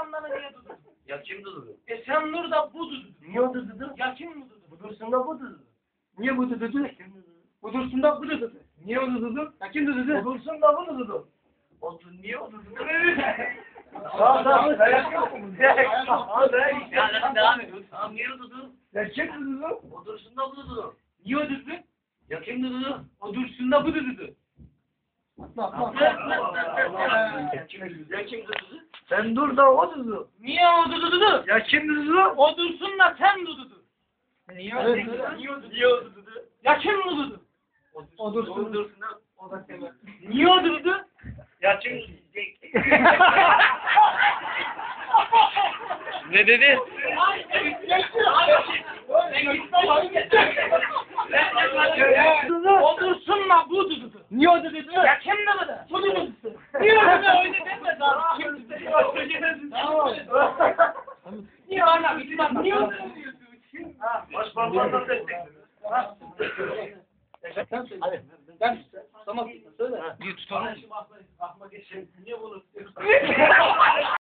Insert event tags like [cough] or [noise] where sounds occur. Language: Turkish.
insanları niye dududun? Ya kim dudu? E sen dur da bu dududun. Niye o dudu? Ya kim? Bu dursun da bu dudu. Niye bu dudu? Bu dursun da bu dudu. Niye o dudu? Ya kim dudu? Bu dursun da bu dudu. Olsun niye o dudu? Ya hadi devam ediyoruz. Tamam niye o dudu? Ya kim dudu? O dursun da bu dudu. Niye o dudu? Ya kim dudu? O dursun da bu dududu. Ya kim Ya kim dudu? Sen dur da o dudu. Niye o dududu? Ya kim dudu? O dursun da sen dududu. Niye o dudu? Niye o dududu? Niye o dudu? Ya kim dududu? O dursun. O dursun da. O da sever. Niye o dududu? Ya kim [laughs] Ne dedi? O dursun da bu dududu. Niye o dudu? Ya kim dududu? Bu dududu. Niye öyle öyle deme daha. Kim dududu? Niye hala bitmez? Niye o dududu? Başparmağından destek. Hadi. Ben tamam söyle. Bir tutalım. Niye bunu